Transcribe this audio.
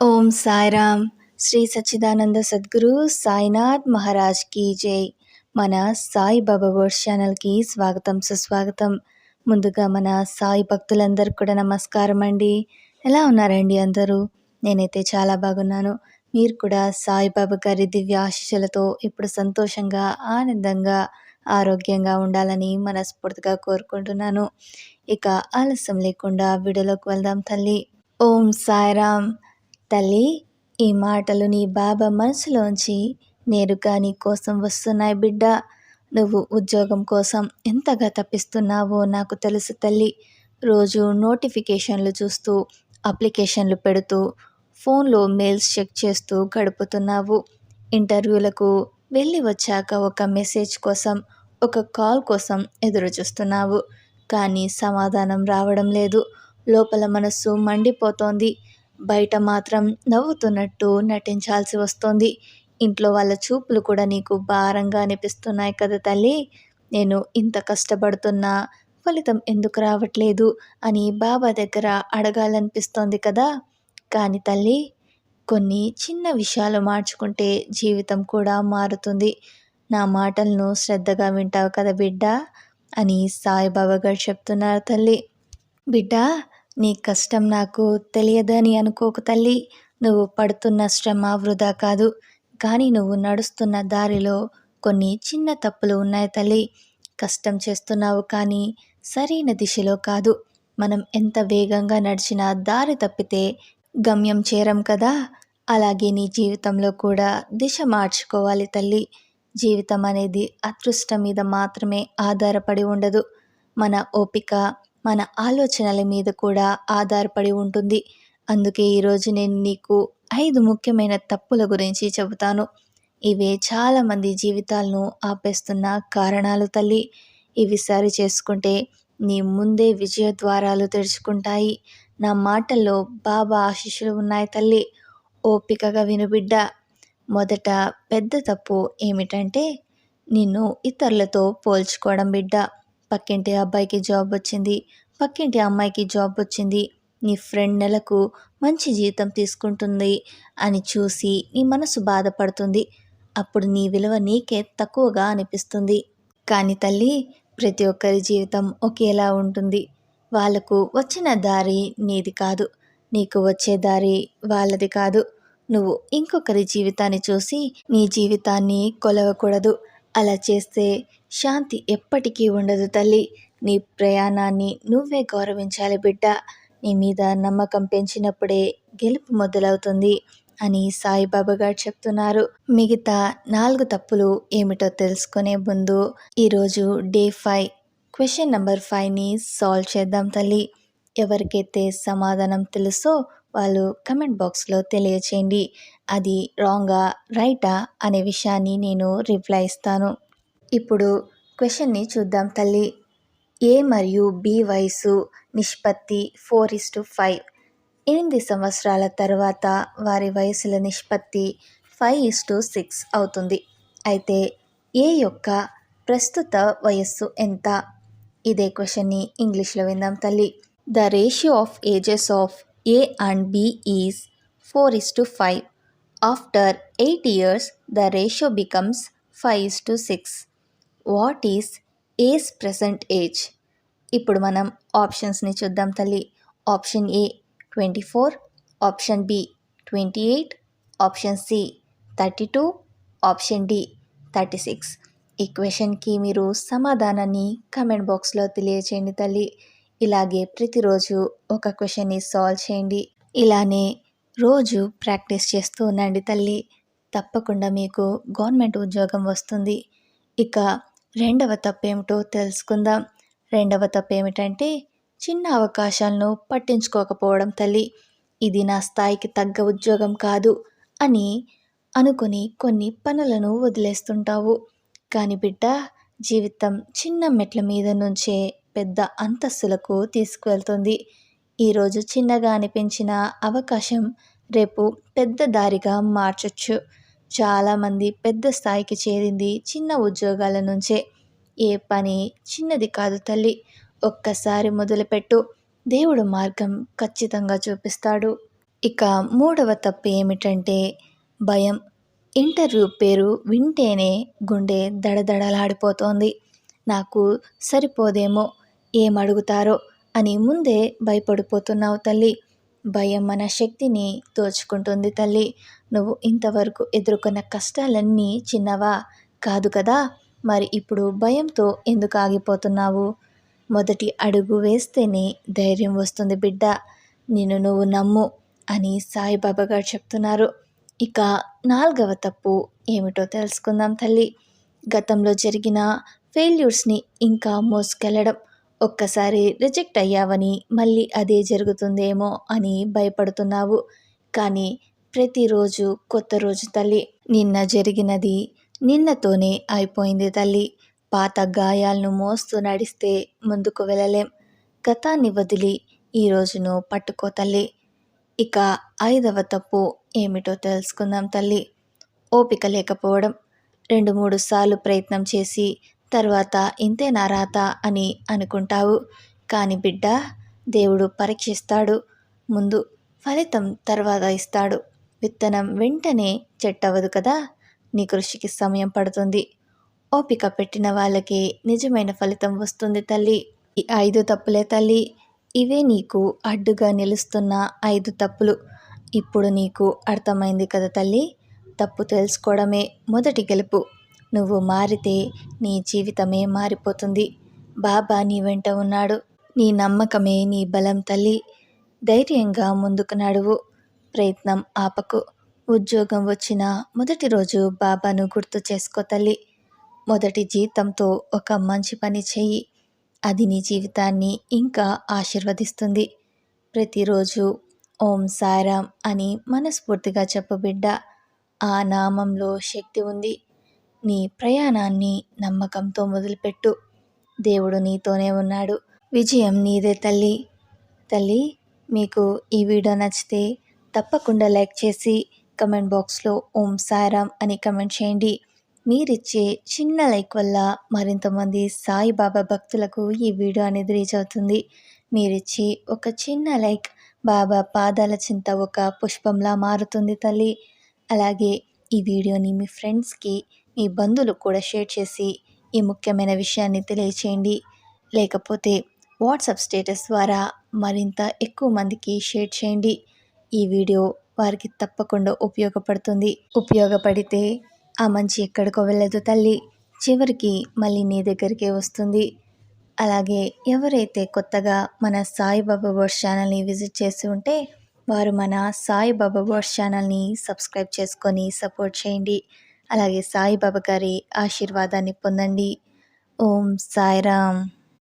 ఓం సాయిరామ్. శ్రీ సచ్చిదానంద సద్గురు సాయినాథ్ మహారాజ్ కీ జై. మన సాయి బాబా వర్డ్స్ ఛానల్కి స్వాగతం సుస్వాగతం. ముందుగా మన సాయి భక్తులందరికీ కూడా నమస్కారం అండి. ఎలా ఉన్నారండి అందరూ? నేనైతే చాలా బాగున్నాను. మీరు కూడా సాయిబాబా గారి దివ్య ఆశీస్సులతో ఇప్పుడు సంతోషంగా ఆనందంగా ఆరోగ్యంగా ఉండాలని మనస్ఫూర్తిగా కోరుకుంటున్నాను. ఇక ఆలస్యం లేకుండా వీడియోలోకి వెళ్దాం తల్లి. ఓం సాయిరామ్. తల్లి ఈ మాటలు నీ బాబా మనసులోంచి నేరుగా నీ కోసం వస్తున్నాయి బిడ్డ. నువ్వు ఉద్యోగం కోసం ఎంతగా తప్పిస్తున్నావో నాకు తెలుసు తల్లి. రోజు నోటిఫికేషన్లు చూస్తూ అప్లికేషన్లు పెడుతూ ఫోన్లో మెయిల్స్ చెక్ చేస్తూ గడుపుతున్నావు. ఇంటర్వ్యూలకు వెళ్ళి వచ్చాక ఒక మెసేజ్ కోసం ఒక కాల్ కోసం ఎదురు చూస్తున్నావు. కానీ సమాధానం రావడం లేదు. లోపల మనస్సు మండిపోతోంది. బయట మాత్రం నవ్వుతున్నట్టు నటించాల్సి వస్తోంది. ఇంట్లో వాళ్ళ చూపులు కూడా నీకు భారంగా అనిపిస్తున్నాయి కదా తల్లి. నేను ఇంత కష్టపడుతున్నా ఫలితం ఎందుకు రావట్లేదు అని బాబా దగ్గర అడగాలనిపిస్తోంది కదా. కానీ తల్లి కొన్ని చిన్న విషయాలు మార్చుకుంటే జీవితం కూడా మారుతుంది. నా మాటలను శ్రద్ధగా వింటావు కదా బిడ్డ అని సాయిబాబా గారు చెప్తున్నారు తల్లి. బిడ్డ నీ కష్టం నాకు తెలియదని అనుకోకు తల్లి. నువ్వు పడుతున్న శ్రమ వృధా కాదు. కానీ నువ్వు నడుస్తున్న దారిలో కొన్ని చిన్న తప్పులు ఉన్నాయి తల్లి. కష్టం చేస్తున్నావు కానీ సరైన దిశలో కాదు. మనం ఎంత వేగంగా నడిచినా దారి తప్పితే గమ్యం చేరం కదా. అలాగే నీ జీవితంలో కూడా దిశ మార్చుకోవాలి తల్లి. జీవితం అనేది అదృష్టం మీద మాత్రమే ఆధారపడి ఉండదు. మన ఓపిక మన ఆలోచనల మీద కూడా ఆధారపడి ఉంటుంది. అందుకే ఈరోజు నేను నీకు ఐదు ముఖ్యమైన తప్పుల గురించి చెబుతాను. ఇవే చాలామంది జీవితాలను ఆపేస్తున్న కారణాలు తల్లి. ఇవి సరి చేసుకుంటే నీ ముందే విజయ ద్వారాలు తెరుచుకుంటాయి. నా మాటల్లో బాబా ఆశీస్సులు ఉన్నాయి తల్లి. ఓపికగా వినుబిడ్డ మొదట పెద్ద తప్పు ఏమిటంటే నిన్ను ఇతరులతో పోల్చుకోవడం బిడ్డ. పక్కింటి అబ్బాయికి జాబ్ వచ్చింది. పక్కింటి అమ్మాయికి జాబ్ వచ్చింది. నీ ఫ్రెండ్ నెలకు మంచి జీతం తీసుకుంటుంది అని చూసి నీ మనసు బాధపడుతుంది. అప్పుడు నీ విలువ నీకే తక్కువగా అనిపిస్తుంది. కానీ తల్లి ప్రతి ఒక్కరి జీవితం ఒకేలా ఉంటుంది. వాళ్ళకు వచ్చిన దారి నీది కాదు. నీకు వచ్చే దారి వాళ్ళది కాదు. నువ్వు ఇంకొకరి జీవితాన్ని చూసి నీ జీవితాన్ని కొలవకూడదు. అలా చేస్తే శాంతి ఎప్పటికీ ఉండదు తల్లి. నీ ప్రయాణాన్ని నువ్వే గౌరవించాలి బిడ్డ. నీ మీద నమ్మకం పెంచినప్పుడే గెలుపు మొదలవుతుంది అని సాయిబాబా గారు చెప్తున్నారు. మిగతా నాలుగు తప్పులు ఏమిటో తెలుసుకునే ముందు ఈరోజు డే ఫైవ్ క్వశ్చన్ నెంబర్ ఫైవ్ని సాల్వ్ చేద్దాం తల్లి. ఎవరికైతే సమాధానం తెలుసో వాళ్ళు కమెంట్ బాక్స్లో తెలియచేయండి. అది రాంగా రైటా అనే విషయాన్ని నేను రిప్లై ఇస్తాను. ఇప్పుడు క్వశ్చన్ని చూద్దాం తల్లి. ఏ మరియు బి వయసు నిష్పత్తి ఫోర్ ఇస్ టు ఫైవ్. ఎనిమిది సంవత్సరాల తర్వాత వారి వయసుల నిష్పత్తి ఫైవ్ ఇస్ టు సిక్స్ అవుతుంది. అయితే ఏ యొక్క ప్రస్తుత వయస్సు ఎంత? ఇదే క్వశ్చన్ని ఇంగ్లీష్లో విందాం తల్లి. The ratio of ages of A and B is four is to five. After eight years the ratio becomes five is to six. What is age present age? ఇప్పుడు మనం ఆప్షన్స్ని చూద్దాం తల్లి. Option A twenty four option B twenty eight option C thirty two option D thirty six. ఈ క్వశ్చన్కి మీరు సమాధానాన్ని comment బాక్స్లో తెలియచేయండి తల్లి. ఇలాగే ప్రతిరోజు ఒక క్వశ్చన్ని సాల్వ్ చేయండి. ఇలానే రోజు ప్రాక్టీస్ చేస్తూ ఉండండి తల్లి. తప్పకుండా మీకు గవర్నమెంట్ ఉద్యోగం వస్తుంది. ఇక రెండవ తప్పేమిటో తెలుసుకుందాం. రెండవ తప్పు ఏమిటంటే చిన్న అవకాశాలను పట్టించుకోకపోవడం తల్లి. ఇది నా స్థాయికి తగ్గ ఉద్యోగం కాదు అని అనుకుని కొన్ని పనులను వదిలేస్తుంటావు. కానీ బిడ్డ జీవితం చిన్న మెట్ల మీద నుంచే పెద్ద అంతస్తులకు తీసుకువెళ్తుంది. ఈరోజు చిన్నగా అనిపించిన అవకాశం రేపు పెద్ద దారిగా మార్చొచ్చు. చాలామంది పెద్ద స్థాయికి చేరింది చిన్న ఉద్యోగాల నుంచే. ఏ పని చిన్నది కాదు తల్లి ఒక్కసారి మొదలుపెట్టు. దేవుడు మార్గం ఖచ్చితంగా చూపిస్తాడు. ఇక మూడవ తప్పు ఏమిటంటే భయం. ఇంటర్వ్యూ పేరు వింటేనే గుండె దడదడలాడిపోతోంది. నాకు సరిపోదేమో ఏం అడుగుతారో అని ముందే భయపడిపోతున్నావు తల్లి. భయం మన శక్తిని దోచుకుంటుంది తల్లి. నువ్వు ఇంతవరకు ఎదుర్కొన్న కష్టాలన్నీ చిన్నవా? కాదు కదా? మరి ఇప్పుడు భయంతో ఎందుకు ఆగిపోతున్నావు? మొదటి అడుగు వేస్తేనే ధైర్యం వస్తుంది బిడ్డ. నిన్ను నువ్వు నమ్ము అని సాయిబాబా గారు చెప్తున్నారు. ఇక నాలుగవ తప్పు ఏమిటో తెలుసుకుందాం తల్లి. గతంలో జరిగిన ఫెయిల్యూర్స్ని ఇంకా మోసుకెళ్ళడం ఒక్కసారి రిజెక్ట్ అయ్యావని మళ్ళీ అదే జరుగుతుందేమో అని భయపడుతున్నావు. కానీ ప్రతిరోజు కొత్త రోజు తల్లి. నిన్న జరిగినది నిన్నతోనే అయిపోయింది తల్లి. పాత గాయాలను మోస్తూ నడిస్తే ముందుకు వెళ్ళలేం. గతాన్ని వదిలి ఈ రోజును పట్టుకో తల్లి. ఇక ఐదవ తప్పు ఏమిటో తెలుసుకుందాం తల్లి. ఓపిక లేకపోవడం. రెండు మూడు సార్లు ప్రయత్నం చేసి తర్వాత ఇంతే నా రాత అని అనుకుంటావు. కానీ బిడ్డ దేవుడు పరీక్షిస్తాడు. ముందు ఫలితం తర్వాత ఇస్తాడు. విత్తనం వెంటనే చెట్టవదు కదా? నీ కృషికి సమయం పడుతుంది. ఓపిక పెట్టిన వాళ్ళకి నిజమైన ఫలితం వస్తుంది తల్లి. ఈ ఐదు తప్పులే తల్లి. ఇవే నీకు అడ్డుగా నిలుస్తున్న ఐదు తప్పులు. ఇప్పుడు నీకు అర్థమైంది కదా తల్లి? తప్పు తెలుసుకోవడమే మొదటి గెలుపు. నువ్వు మారితే నీ జీవితమే మారిపోతుంది. బాబా నీ వెంట ఉన్నాడు. నీ నమ్మకమే నీ బలం తల్లి. ధైర్యంగా ముందుకు నడువు. ప్రయత్నం ఆపకు. ఉద్యోగం వచ్చిన మొదటి రోజు బాబాను గుర్తు చేసుకో తల్లి. మొదటి జీతంతో ఒక మంచి పని చెయ్యి. అది నీ జీవితాన్ని ఇంకా ఆశీర్వదిస్తుంది. ప్రతిరోజు ఓం సారాం అని మనస్ఫూర్తిగా చెప్పు బిడ్డ. ఆ నామంలో శక్తి ఉంది. నీ ప్రయాణాన్ని నమ్మకంతో మొదలుపెట్టు. దేవుడు నీతోనే ఉన్నాడు. విజయం నీదే తల్లి. తల్లి మీకు ఈ వీడియో నచ్చితే తప్పకుండా లైక్ చేసి కమెంట్ బాక్స్లో ఓం సాయిరామ్ అని కమెంట్ చేయండి. మీరిచ్చే చిన్న లైక్ వల్ల మరింతమంది సాయిబాబా భక్తులకు ఈ వీడియో అనేది రీచ్ అవుతుంది. మీరిచ్చే ఒక చిన్న లైక్ బాబా పాదాల చింత ఒక పుష్పంలా మారుతుంది తల్లి. అలాగే ఈ వీడియోని మీ ఫ్రెండ్స్కి మీ బంధువులకు కూడా షేర్ చేసి ఈ ముఖ్యమైన విషయాన్ని తెలియచేయండి. లేకపోతే వాట్సాప్ స్టేటస్ ద్వారా మరింత ఎక్కువ మందికి షేర్ చేయండి. ఈ వీడియో వారికి తప్పకుండా ఉపయోగపడుతుంది. ఉపయోగపడితే ఆ మంచి ఎక్కడికో వెళ్ళదు తల్లి. చివరికి మళ్ళీ నీ దగ్గరికే వస్తుంది. అలాగే ఎవరైతే కొత్తగా మన సాయిబాబా వర్డ్స్ ఛానల్ని విజిట్ చేసి ఉంటే వారు మన సాయిబాబా వర్డ్స్ ఛానల్ని సబ్స్క్రైబ్ చేసుకొని సపోర్ట్ చేయండి. అలాగే సాయిబాబా గారి ఆశీర్వాదాన్ని పొందండి. ఓం సాయిరామ్.